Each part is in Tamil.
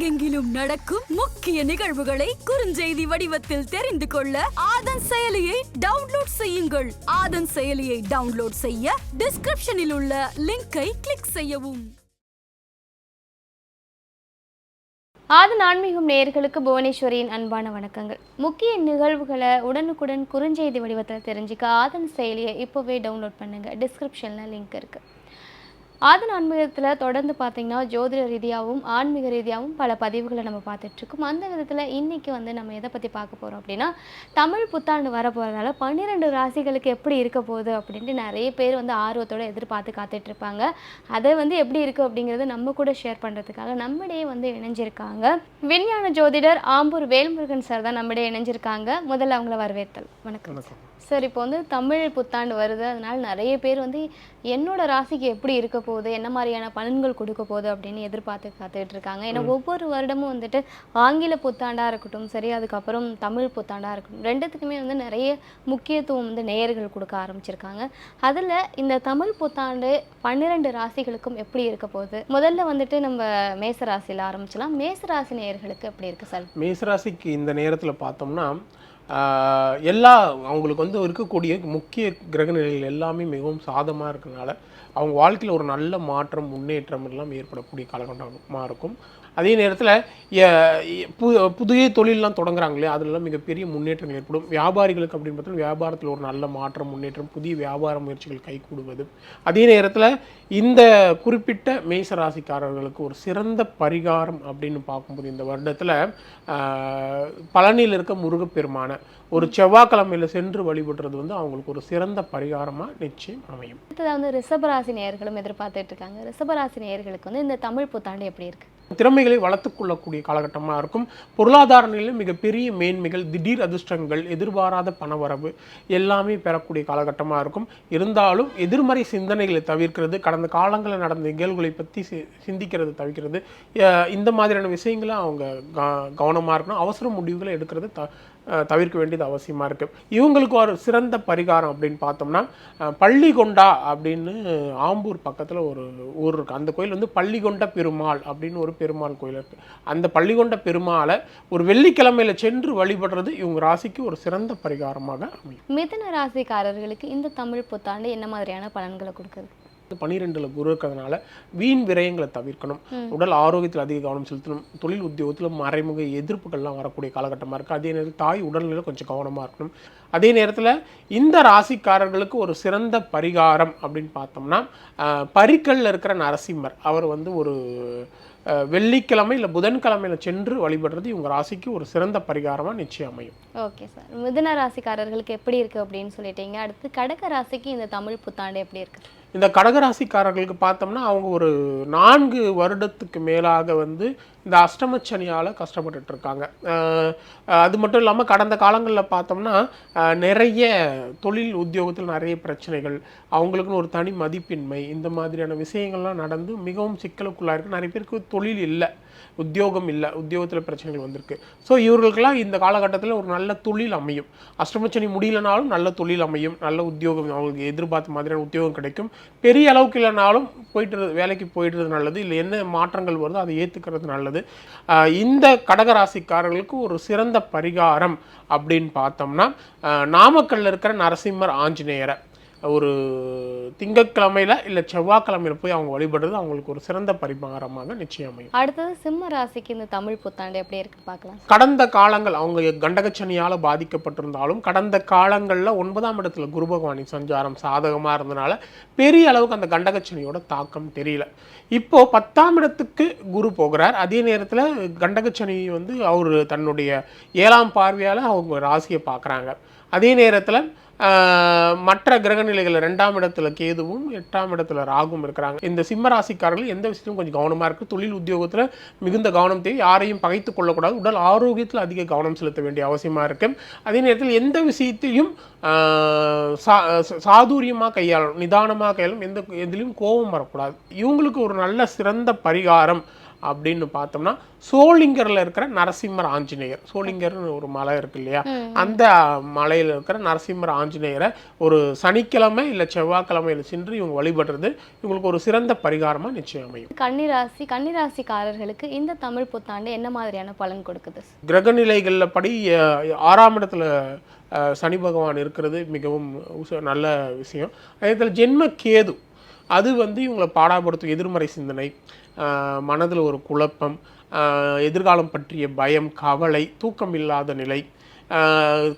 உலகெங்கிலும் நடக்கும் முக்கிய நிகழ்வுகளை குறுஞ்செய்தி வடிவத்தில் தெரிந்து கொள்ள ஆதன் செயலியை டவுன்லோட் செய்யுங்கள். ஆதன் செயலியை டவுன்லோட் செய்ய டிஸ்கிரிப்ஷனில் உள்ள லிங்கை கிளிக் செய்யவும். ஆதன் ஆன்மீகம் நேயர்களுக்கு புவனேஸ்வரியின் அன்பான வணக்கங்கள். முக்கிய நிகழ்வுகளை உடனுக்குடன் குறுஞ்செய்தி வடிவத்தில் தெரிஞ்சுக்க ஆதன் செயலியை இப்போவே டவுன்லோட் பண்ணுங்கள் டிஸ்கிரிப்ஷனில் லிங்க் இருக்குது ஆதன் ஆன்மீகத்தில் தொடர்ந்து பார்த்தீங்கன்னா ஜோதிட ரீதியாகவும் ஆன்மீக ரீதியாகவும் பல பதிவுகளை நம்ம பார்த்துட்டு இருக்கோம் அந்த விதத்தில் இன்னைக்கு வந்து நம்ம எதை பற்றி பார்க்க போகிறோம் அப்படின்னா தமிழ் புத்தாண்டு வர போகிறதால பன்னிரெண்டு ராசிகளுக்கு எப்படி இருக்க போகுது அப்படின்ட்டு நிறைய பேர் வந்து ஆர்வத்தோட எதிர்பார்த்து காத்துட்டு இருப்பாங்க அதை வந்து எப்படி இருக்குது அப்படிங்கிறத நம்ம கூட ஷேர் பண்ணுறதுக்காக நம்மிடையே வந்து இணைஞ்சிருக்காங்க. விஞ்ஞான ஜோதிடர் ஆம்பூர் வேல்முருகன் சார் தான் நம்மிடையே இணைஞ்சிருக்காங்க. முதல்ல அவங்கள வரவேற்றல் வணக்கம். சார் இப்போ வந்து தமிழ் புத்தாண்டு வருது. அதனால நிறைய பேர் வந்து என்னோட ராசிக்கு எப்படி இருக்க போகுது என்ன மாதிரியான பலன்கள் கொடுக்க போகுது அப்படின்னு எதிர்பார்த்து காத்துட்டு இருக்காங்க. ஏன்னா ஒவ்வொரு வருடமும் வந்துட்டு ஆங்கில புத்தாண்டா இருக்கட்டும் சரி அதுக்கப்புறம் தமிழ் புத்தாண்டா இருக்கட்டும் ரெண்டுத்துக்குமே வந்து நிறைய முக்கியத்துவம் வந்து நேயர்கள் கொடுக்க ஆரம்பிச்சிருக்காங்க. அதில் இந்த தமிழ் புத்தாண்டு பன்னிரெண்டு ராசிகளுக்கும் எப்படி இருக்க போகுது? முதல்ல வந்துட்டு நம்ம மேச ராசியில் ஆரம்பிச்சலாம். மேச ராசி நேயர்களுக்கு எப்படி இருக்கு சார்? மேசராசிக்கு இந்த நேரத்தில் பார்த்தோம்னா எல்லா அவங்களுக்கு வந்து இருக்கக்கூடிய முக்கிய கிரகநிலைகள் எல்லாமே மிகவும் சாதமாக இருக்கறனால அவங்க வாழ்க்கையில் ஒரு நல்ல மாற்றம் முன்னேற்றம் எல்லாம் ஏற்படக்கூடிய காலகட்டமாக இருக்கும். அதே நேரத்தில் புதிய தொழிலெலாம் தொடங்குறாங்க இல்லையா அதுலலாம் மிகப்பெரிய முன்னேற்றம் ஏற்படும். வியாபாரிகளுக்கு அப்படின்னு பார்த்தா வியாபாரத்தில் ஒரு நல்ல மாற்றம் முன்னேற்றம் புதிய வியாபார முயற்சிகள் கைகூடுவது. அதே நேரத்தில் இந்த குறிப்பிட்ட மேச ராசிக்காரர்களுக்கு ஒரு சிறந்த பரிகாரம் அப்படின்னு பார்க்கும்போது இந்த வருடத்தில் பழனியில் இருக்க முருகப்பெருமான ஒரு செவ்வாய்க்கிழமையில் சென்று வழிபடுறது வந்து அவங்களுக்கு ஒரு சிறந்த பரிகாரமாக நிச்சயம் அமையும். அடுத்ததாக வந்து ரிஷபராசி நேயர்களும் எதிர்பார்த்துட்டு இருக்காங்க. ரிஷபராசி நேயர்களுக்கு வந்து இந்த தமிழ் புத்தாண்டு எப்படி இருக்குது திறமைகளை வளர்த்துக்கொள்ளக்கூடிய காலகட்டமாக இருக்கும். பொருளாதார நிலையில் மிகப்பெரிய மேன்மைகள் திடீர் அதிர்ஷ்டங்கள் எதிர்பாராத பணவரவு எல்லாமே பெறக்கூடிய காலகட்டமாக இருக்கும். இருந்தாலும் எதிர்மறை சிந்தனைகளை தவிர்க்கிறது கடந்த காலங்களில் நடந்த நிகழ்வுகளை பற்றி சி சிந்திக்கிறது தவிர்க்கிறது இந்த மாதிரியான விஷயங்களை அவங்க கவனமாக இருக்கணும். அவசர முடிவுகளை எடுக்கிறது த தவிர்க்க வேண்டியது அவசியமாக இருக்குது இவங்களுக்கு ஒரு சிறந்த பரிகாரம் அப்படின்னு பார்த்தோம்னா பள்ளிகொண்டா அப்படின்னு ஆம்பூர் பக்கத்தில் ஒரு ஊர் இருக்குது அந்த கோயில் வந்து பள்ளிகொண்ட பெருமாள் அப்படின்னு ஒரு பெருமாள் கோயில் இருக்குது அந்த பள்ளிகொண்ட பெருமாளை ஒரு வெள்ளிக்கிழமையில சென்று வழிபடுறது இவங்க ராசிக்கு ஒரு சிறந்த பரிகாரமாக அமையும். மிதன ராசிக்காரர்களுக்கு இந்த தமிழ் புத்தாண்டு என்ன மாதிரியான பலன்களை கொடுக்குது? பனிரெண்டுல குரு இருக்கிறதுனால வீண் விரயங்களை தவிர்க்கணும். உடல் ஆரோக்கியத்தில் அதிக கவனம் செலுத்தணும். தொழில் உத்தியோகத்தில் மறைமுக எதிர்ப்புகள்லாம் வரக்கூடிய காலகட்டமாக இருக்குது அதே நேரத்தில் தாய் உடல்நிலையில் கொஞ்சம் கவனமாக இருக்கணும். அதே நேரத்தில் இந்த ராசிக்காரர்களுக்கு ஒரு சிறந்த பரிகாரம் அப்படின்னு பார்த்தோம்னா பரிக்கல்ல இருக்கிற நரசிம்மர். அவர் வந்து ஒரு வெள்ளிக்கிழமை இல்லை புதன்கிழமையில சென்று வழிபடுறது இவங்க ராசிக்கு ஒரு சிறந்த பரிகாரமாக நிச்சயம் அமையும். Okay sir. மிதுன ராசிக்காரர்களுக்கு எப்படி இருக்கு அப்படின்னு சொல்லிட்டீங்க. அடுத்து கடக ராசிக்கு இந்த தமிழ் புத்தாண்டு எப்படி இருக்கு? இந்த கடகராசிக்காரர்களுக்கு பார்த்தோம்னா அவங்க ஒரு நான்கு வருடத்துக்கு மேலாக வந்து இந்த அஷ்டமச்சனியால் கஷ்டப்பட்டுட்டு இருக்காங்க அது மட்டும் இல்லாமல் கடந்த காலங்களில் பார்த்தோம்னா நிறைய தொழில் உத்தியோகத்தில் நிறைய பிரச்சனைகள் அவங்களுக்குன்னு ஒரு தனி மதிப்பின்மை இந்த மாதிரியான விஷயங்கள்லாம் நடந்து மிகவும் சிக்கலுக்குள்ளாக இருக்குது நிறைய பேருக்கு தொழில் இல்லை. உத்தியோகம் இல்லை உத்தியோகத்தில் பிரச்சனைகள் வந்திருக்கு. ஸோ இவர்களுக்கெல்லாம் இந்த காலகட்டத்தில் ஒரு நல்ல தொழில் அமையும். அஷ்டமச்சனி முடியலனாலும் நல்ல தொழில் அமையும். நல்ல உத்தியோகம் அவங்களுக்கு எதிர்பார்த்த மாதிரியான உத்தியோகம் கிடைக்கும். பெரிய அளவுக்கு இல்லைனாலும் போயிட்டு வேலைக்கு போயிடுறது நல்லது. இல்லை என்ன மாற்றங்கள் வருதோ அதை ஏற்றுக்கிறது நல்லது. இந்த கடகராசிக்காரர்களுக்கு ஒரு சிறந்த பரிகாரம் அப்படின்னு பார்த்தோம்னா நாமக்கல்லில் இருக்கிற நரசிம்மர் ஆஞ்சநேயரை. ஒரு திங்கட்கிழமையில இல்லை செவ்வாய்க்கிழமையில போய் அவங்க வழிபடுறது அவங்களுக்கு ஒரு சிறந்த பரிகாரமாக நிச்சயம் அமையும். அடுத்தது சிம்ம ராசிக்கு இந்த தமிழ் புத்தாண்டு எப்படி இருக்கு பார்க்கலாம். கடந்த காலங்கள் அவங்க கண்டகச்சனியால் பாதிக்கப்பட்டிருந்தாலும் கடந்த காலங்களில் ஒன்பதாம் இடத்துல குரு பகவானின் சஞ்சாரம் சாதகமாக இருந்தனால பெரிய அளவுக்கு அந்த கண்டகச்சனியோட தாக்கம் தெரியல. இப்போ பத்தாம் இடத்துக்கு குரு போகிறார். அதே நேரத்தில் கண்டகச்சனி வந்து அவர் தன்னுடைய ஏழாம் பார்வையால் அவங்க ராசியை பார்க்குறாங்க. அதே நேரத்தில் மற்ற கிரகநிலைகள் ரெண்டாம் இடத்துல கேதுவும் எட்டாம் இடத்துல ராகும் இருக்கிறாங்க. இந்த சிம்ம ராசிக்காரர்கள் எந்த விஷயத்திலும் கொஞ்சம் கவனமாக இருக்குது தொழில் உத்தியோகத்தில் மிகுந்த கவனம் தேவை. யாரையும் பகைத்து கொள்ளக்கூடாது. உடல் ஆரோக்கியத்தில் அதிக கவனம் செலுத்த வேண்டிய அவசியமாக இருக்குது அதே நேரத்தில் எந்த விஷயத்தையும் சா- சாதுரியமாக கையாளணும். நிதானமாக கையாளணும். எந்த எதிலையும் கோபம் வரக்கூடாது. இவங்களுக்கு ஒரு நல்ல சிறந்த பரிகாரம் அப்படின்னு பார்த்தோம்னா சோளிங்கரில் இருக்கிற நரசிம்மர் ஆஞ்சநேயர். சோளிங்கர்னு ஒரு மலை இருக்கு இல்லையா? அந்த மலையில் இருக்கிற நரசிம்மர் ஆஞ்சநேயரை ஒரு சனிக்கிழமை இல்லை செவ்வாய்க்கிழமையில் சென்று இவங்க வழிபடுறது இவங்களுக்கு ஒரு சிறந்த பரிகாரமாக நிச்சயம் அமையும். கன்னிராசி கன்னிராசிக்காரர்களுக்கு இந்த தமிழ் புத்தாண்டு என்ன மாதிரியான பலன் கொடுக்குது? கிரக நிலைகளில் படி ஆறாம் இடத்துல சனி பகவான் இருக்கிறது மிகவும் நல்ல விஷயம். அதே நேரத்தில் ஜென்ம கேது அது வந்து இவங்களை பாடாப்படுத்தும் எதிர்மறை சிந்தனை மனதில் ஒரு குழப்பம் எதிர்காலம் பற்றிய பயம் கவலை தூக்கம் இல்லாத நிலை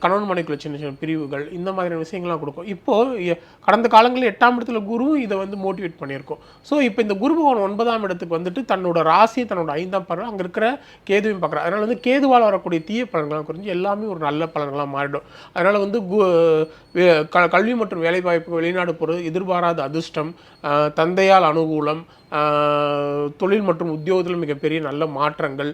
கணவன் மனைக்குள்ள சின்ன சின்ன பிரிவுகள் இந்த மாதிரியான விஷயங்கள்லாம் கொடுக்கும். இப்போது கடந்த காலங்களில் எட்டாம் இடத்துல குருவும் இதை வந்து மோட்டிவேட் பண்ணியிருக்கோம். ஸோ இப்போ இந்த குரு பகவான் ஒன்பதாம் இடத்துக்கு வந்துட்டு தன்னோட ராசியை தன்னோட ஐந்தாம் பலன் அங்கே இருக்கிற கேதுவையும் பார்க்குறாரு. அதனால் வந்து கேதுவால் வரக்கூடிய தீய பலன்களாக குறைஞ்சு எல்லாமே ஒரு நல்ல பலன்களாக மாறிடும். அதனால் வந்து கு- க- கல்வி மற்றும் வேலைவாய்ப்பு வெளிநாடு போகிறது எதிர்பாராத அதிர்ஷ்டம் தந்தையால் அனுகூலம் தொழில் மற்றும் உத்தியோகத்தில் மிகப்பெரிய நல்ல மாற்றங்கள்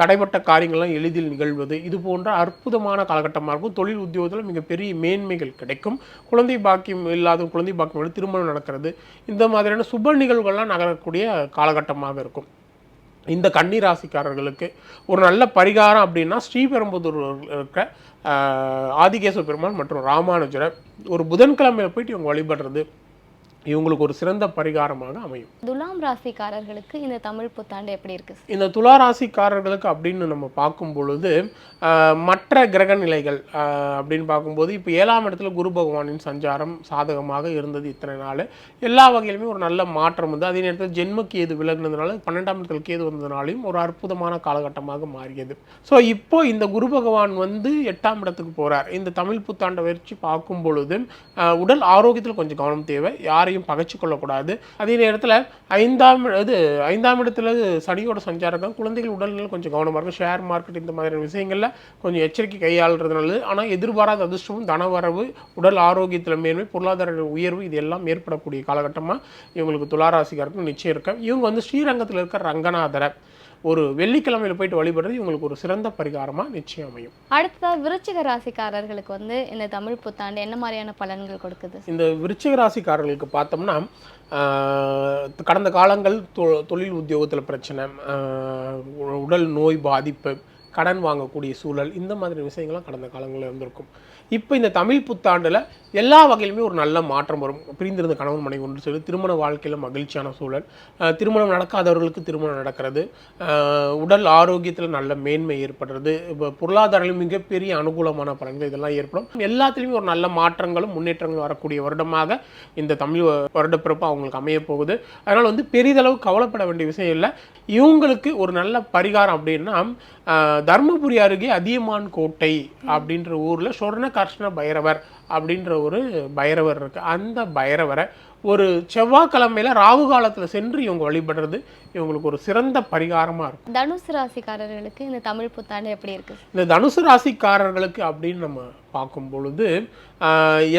தடைப்பட்ட காரியங்கள்லாம் எளிதில் நிகழ்வது இது போன்ற அற்புதமான காலகட்டமாக இருக்கும். தொழில் உத்தியோகத்தில் மிகப்பெரிய மேன்மைகள் கிடைக்கும். குழந்தை பாக்கியம் இல்லாத குழந்தை பாக்கியம் திருமணம் நடக்கிறது. இந்த மாதிரியான சுப நிகழ்வுகள்லாம் நகரக்கூடிய காலகட்டமாக இருக்கும். இந்த கன்னி ராசிக்காரர்களுக்கு ஒரு நல்ல பரிகாரம் அப்படின்னா ஸ்ரீபெரும்புதூர் இருக்க ஆதிகேச பெருமாள் மற்றும் ராமானுஜரை ஒரு புதன்கிழமையில் போயிட்டு இவங்க வழிபடுறது. இவங்களுக்கு ஒரு சிறந்த பரிகாரமாக அமையும். துலாம் ராசிக்காரர்களுக்கு இந்த தமிழ் புத்தாண்டு எப்படி இருக்கு? இந்த துலா ராசிக்காரர்களுக்கு அப்படின்னு நம்ம பார்க்கும் பொழுது மற்ற கிரக நிலைகள் அப்படின்னு பார்க்கும்போது இப்போ ஏழாம் இடத்துல குரு பகவானின் சஞ்சாரம் சாதகமாக இருந்தது இத்தனை நாள். எல்லா வகையிலுமே ஒரு நல்ல மாற்றம் வந்து அதே நேரத்தில் ஜென்ம கேது விலகுனதுனால பன்னெண்டாம் இடத்துல கேது வந்ததுனாலையும் ஒரு அற்புதமான காலகட்டமாக மாறியது. ஸோ இப்போ இந்த குரு பகவான் வந்து எட்டாம் இடத்துக்கு போறார். இந்த தமிழ் புத்தாண்டை வச்சு பார்க்கும் பொழுது உடல் ஆரோக்கியத்தில் கொஞ்சம் கவனம் தேவை. யாரையும் பகைச்சு கொள்ளக்கூடாது அதே நேரத்தில் ஐந்தாம் இது ஐந்தாம் இடத்துல சனியோட சஞ்சாரம் குழந்தைகள் உடல்நிலை கொஞ்சம் கவனமாக இருக்கும். ஷேர் மார்க்கெட் இந்த மாதிரியான விஷயங்களில் கொஞ்சம் எச்சரிக்கை கையாளுறது நல்லது. ஆனால் எதிர்பாராத அதிர்ஷ்டமும் தனவரவு உடல் ஆரோக்கியத்தில் மேன்மை பொருளாதார உயர்வு இது எல்லாம் ஏற்படக்கூடிய காலகட்டமாக இவங்களுக்கு துளாராசிக்காரருக்கு நிச்சயம் இருக்கும் இவங்க வந்து ஸ்ரீரங்கத்தில் இருக்கிற ரங்கநாதரை ஒரு வெள்ளிக்கிழமையில் போயிட்டு வழிபடுறது இவங்களுக்கு ஒரு சிறந்த பரிகாரமாக நிச்சயம் அமையும். அடுத்ததா விருச்சிக ராசிக்காரர்களுக்கு வந்து இந்த தமிழ் புத்தாண்டு என்ன மாதிரியான பலன்கள் கொடுக்குது? இந்த விருச்சிக ராசிக்காரர்களுக்கு பார்த்தோம்னா கடந்த காலங்கள் தொழில் உத்தியோகத்தில் பிரச்சனை உடல் நோய் பாதிப்பு கடன் வாங்கக்கூடிய சூழல் இந்த மாதிரி விஷயங்கள்லாம் கடந்த காலங்களில் இருந்திருக்கும். இப்போ இந்த தமிழ் புத்தாண்டில் எல்லா வகையிலுமே ஒரு நல்ல மாற்றம் வரும். பிரிந்திருந்த கணவன் மனைவி ஒன்று சொல்லி திருமண வாழ்க்கையில் மகிழ்ச்சியான சூழல். திருமணம் நடக்காதவர்களுக்கு திருமணம் நடக்கிறது. உடல் ஆரோக்கியத்தில் நல்ல மேன்மை ஏற்படுறது. இப்போ பொருளாதாரம் மிகப்பெரிய அனுகூலமான பலன்கள் இதெல்லாம் ஏற்படும். எல்லாத்துலேயுமே ஒரு நல்ல மாற்றங்களும் முன்னேற்றங்களும் வரக்கூடிய வருடமாக இந்த தமிழ் வருடப்பிறப்பு அவங்களுக்கு அமைய போகுது. அதனால் வந்து பெரிதளவு கவலைப்பட வேண்டிய விஷயம் இல்லை. இவங்களுக்கு ஒரு நல்ல பரிகாரம் அப்படின்னா தர்மபுரி அருகே அதியமான் கோட்டை அப்படின்ற ஊரில் சொர்ண கர்ஷ்ண பைரவர் அப்படின்ற ஒரு பைரவர் இருக்கு. அந்த பைரவரை ஒரு செவ்வாய்க்கிழமையில ராகு காலத்துல சென்று இவங்க வழிபடுறது இவங்களுக்கு ஒரு சிறந்த பரிகாரமா இருக்கும். தனுசு ராசிக்காரர்களுக்கு இந்த தமிழ் புத்தாண்டு எப்படி இருக்கு? இந்த தனுசு ராசிக்காரர்களுக்கு அப்படின்னு நம்ம பார்க்கும் பொழுது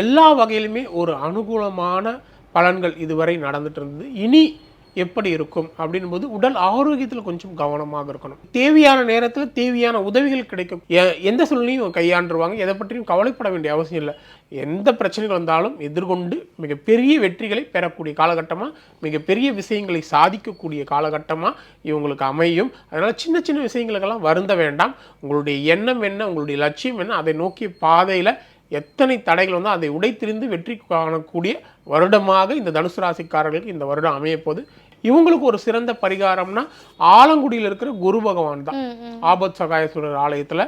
எல்லா வகையிலுமே ஒரு அனுகூலமான பலன்கள் இதுவரை நடந்துட்டு இருந்தது. இனி எப்படி இருக்கும் அப்படின்போது உடல் ஆரோக்கியத்தில் கொஞ்சம் கவனமாக இருக்கணும். தேவையான நேரத்தில் தேவையான உதவிகள் கிடைக்கும். எ- எந்த சூழ்நிலையும் கையாண்டுருவாங்க. எதை பற்றியும் கவலைப்பட வேண்டிய அவசியம் இல்லை. எந்த பிரச்சனைகள் வந்தாலும் எதிர்கொண்டு மிகப்பெரிய வெற்றிகளை பெறக்கூடிய காலகட்டமாக மிகப்பெரிய விஷயங்களை சாதிக்கக்கூடிய காலகட்டமாக இவங்களுக்கு அமையும். அதனால் சின்ன சின்ன விஷயங்களுக்கெல்லாம் வருந்த வேண்டாம். உங்களுடைய எண்ணம் என்ன உங்களுடைய லட்சியம் என்ன அதை நோக்கிய பாதையில் எத்தனை தடைகள் வந்தால் அதை உடைத்திருந்து வெற்றி காணக்கூடிய வருடமாக இந்த தனுசு ராசிக்காரர்களுக்கு இந்த வருடம் அமையப்போது இவங்களுக்கு ஒரு சிறந்த பரிகாரம்னா ஆலங்குடியில் இருக்கிற குரு பகவான் தான். ஆபத் சகாயேஸ்வரர் ஆலயத்தில்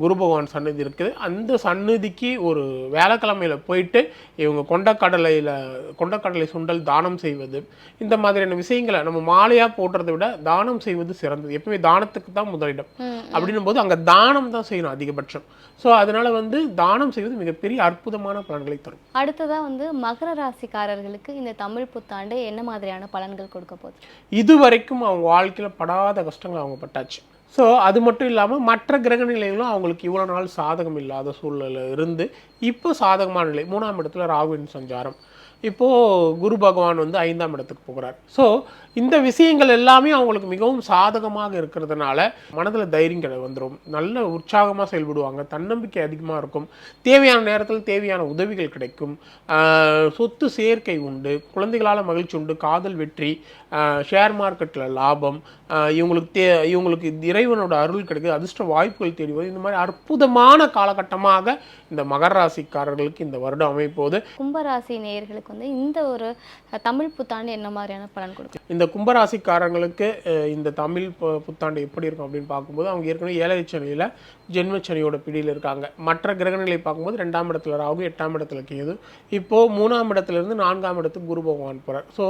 குரு பகவான் சன்னதி இருக்குது. அந்த சன்னதிக்கு ஒரு வேலைக்கிழமையில போயிட்டு இவங்க கொண்டக்கடலையில் கொண்டக்கடலை சுண்டல் தானம் செய்வது இந்த மாதிரியான விஷயங்களை நம்ம மாலையாக போடுறதை விட தானம் செய்வது சிறந்தது. எப்பவுமே தானத்துக்கு தான் முதலிடம். அப்படின்னும் போது அங்கே தானம் தான் செய்யணும் அதிகபட்சம். ஸோ அதனால வந்து தானம் செய்வது மிகப்பெரிய அற்புதமான பலன்களை தரும். அடுத்ததா வந்து மகர ராசிக்காரர்களுக்கு இந்த தமிழ் புத்தாண்டு என்ன மாதிரியான பலன்கள் கொடுக்க போகுது? இது வரைக்கும் அவங்க வாழ்க்கையில் படாத கஷ்டங்கள் அவங்க பட்டாச்சு. ஸோ அது மட்டும் இல்லாமல் மற்ற கிரக நிலைகளும் அவங்களுக்கு இவ்வளோ நாள் சாதகம் இல்லாத சூழ்நிலை இருந்து இப்போ சாதகமான நிலை. மூணாம் இடத்துல ராகுவின் சஞ்சாரம். இப்போது குரு பகவான் வந்து ஐந்தாம் இடத்துக்கு போகிறார். ஸோ இந்த விஷயங்கள் எல்லாமே அவங்களுக்கு மிகவும் சாதகமாக இருக்கிறதுனால மனதில் தைரியம் கிடை வந்துடும் நல்ல உற்சாகமாக செயல்படுவாங்க. தன்னம்பிக்கை அதிகமாக இருக்கும். தேவையான நேரத்தில் தேவையான உதவிகள் கிடைக்கும். சொத்து சேர்க்கை உண்டு. குழந்தைகளால் மகிழ்ச்சி உண்டு. காதல் வெற்றி ஷேர் மார்க்கெட்டில் லாபம் இவங்களுக்கு தே இவங்களுக்கு இறைவனோட அருள் கிடைக்குது. அதிர்ஷ்ட வாய்ப்புகள் தேடி வரும். இந்த மாதிரி அற்புதமான காலகட்டமாக இந்த மகர ராசிக்காரர்களுக்கு இந்த வருடம் அமைப்போது. கும்பராசி நேயர்களுக்கு வந்து இந்த ஒரு தமிழ் புத்தாண்டு என்ன மாதிரியான பலன் கொடுக்கும்? இந்த கும்பராசிக்காரங்களுக்கு இந்த தமிழ் புத்தாண்டு எப்படி இருக்கும் அப்படின்னு பார்க்கும்போது அவங்க ஏற்கனவே ஏழரை சனியில் ஜென்மச்சனியோட பிடியில் இருக்காங்க. மற்ற கிரகநிலை பார்க்கும்போது ரெண்டாம் இடத்துல ராகு எட்டாம் இடத்துல கேது. இப்போது மூணாம் இடத்துல இருந்து நான்காம் இடத்துக்கு குரு பகவான் போகிறார் ஸோ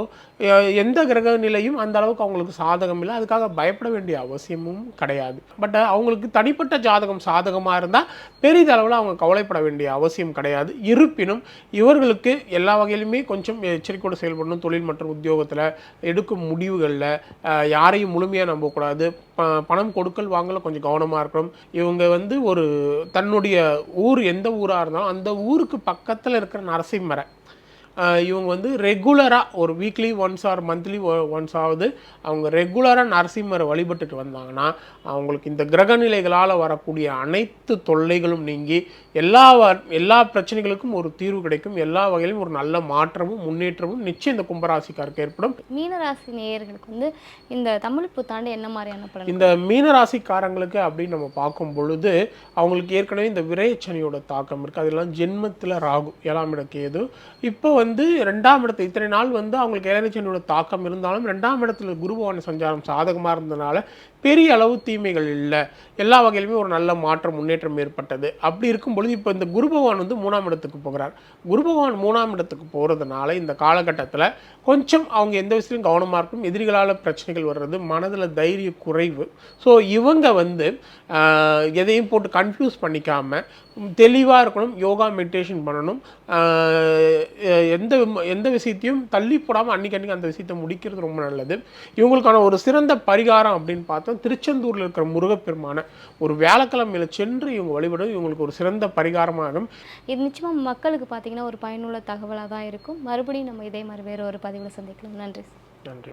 எந்த கிரக நிலையும் அந்த அளவுக்கு அவங்களுக்கு சாதகம் இல்லை. அதுக்காக பயப்பட வேண்டிய அவசியமும் கிடையாது. பட் அவங்களுக்கு தனிப்பட்ட ஜாதகம் சாதகமாக இருந்தால் பெரிதளவில் அவங்க கவலைப்பட வேண்டிய அவசியம் அவசியம் கிடையாது. இருப்பினும் இவர்களுக்கு எல்லா வகையிலுமே கொஞ்சம் எச்சரிக்கையோடு செயல்படணும். தொழில் மற்றும் உத்தியோகத்தில் எடுக்கும் முடிவுகளில் யாரையும் முழுமையாக நம்பக்கூடாது. ப பணம் கொடுக்கல் வாங்கல கொஞ்சம் கவனமாக இருக்கணும். இவங்க வந்து ஒரு தன்னுடைய ஊர் எந்த ஊராக இருந்தாலும் அந்த ஊருக்கு பக்கத்தில் இருக்கிற நரசிம்மரை இவங்க வந்து ரெகுலராக ஒரு weekly once or monthly once ஆகுது அவங்க ரெகுலராக நரசிம்மரை வழிபட்டுட்டு வந்தாங்கன்னா அவங்களுக்கு இந்த கிரகநிலைகளால் வரக்கூடிய அனைத்து தொல்லைகளும் நீங்கி எல்லா எல்லா பிரச்சனைகளுக்கும் ஒரு தீர்வு கிடைக்கும். எல்லா வகையிலும் ஒரு நல்ல மாற்றமும் முன்னேற்றமும் நிச்சயம் இந்த கும்பராசிக்காருக்கு ஏற்படும். மீனராசி நேயர்களுக்கு வந்து இந்த தமிழ் புத்தாண்டு என்ன மாதிரியான பலன் இந்த மீனராசிக்காரங்களுக்கு அப்படின்னு நம்ம பார்க்கும் பொழுது அவங்களுக்கு ஏற்கனவே இந்த விரயச்சனியோட தாக்கம் இருக்குது அதெல்லாம் ஜென்மத்தில் ராகு ஏழாம் இட கேது. இப்போ வந்து ரெண்டாம் இடத்து இத்தனை நாள் வந்து அவங்களுக்கு ஏழரைச்சனியோட தாக்கம் இருந்தாலும் ரெண்டாம் இடத்துல குருபவன சஞ்சாரம் சாதகமாக இருந்ததுனால பெரிய அளவு தீமைகள் இல்லை. எல்லா வகையிலுமே ஒரு நல்ல மாற்றம் முன்னேற்றம் ஏற்பட்டது. அப்படி இருக்கும் பொழுது இப்போ இந்த குரு பகவான் வந்து மூணாம் இடத்துக்கு போகிறார். குரு பகவான் மூணாம் இடத்துக்கு போகிறதுனால இந்த காலகட்டத்தில் கொஞ்சம் அவங்க எந்த விஷயத்திலும் கவனமாக இருக்கும் எதிரிகளால் பிரச்சனைகள் வர்றது மனதில் தைரிய குறைவு. ஸோ இவங்க வந்து எதையும் போட்டு கன்ஃபியூஸ் பண்ணிக்காமல் தெளிவாக இருக்கணும். யோகா மெடிடேஷன் பண்ணணும். எந்த எந்த விஷயத்தையும் தள்ளி போடாமல் அன்னைக்கு அன்னைக்கு அந்த விஷயத்தை முடிக்கிறது ரொம்ப நல்லது. இவங்களுக்கான ஒரு சிறந்த பரிகாரம் அப்படின்னு பார்த்தா திருச்செந்தூரில் இருக்கிற முருகப்பெருமான ஒரு வியாழக்கிழமையில சென்று இவங்க வழிபடுறது இவங்களுக்கு ஒரு சிறந்த பரிகாரமாகும் இது நிச்சயமாக மக்களுக்கு பார்த்தீங்கன்னா ஒரு பயனுள்ள தகவலாக தான் இருக்கும். மறுபடியும் நம்ம இதே மாதிரி வேற ஒரு பதிவில் சந்திக்கலாம். நன்றி. நன்றி.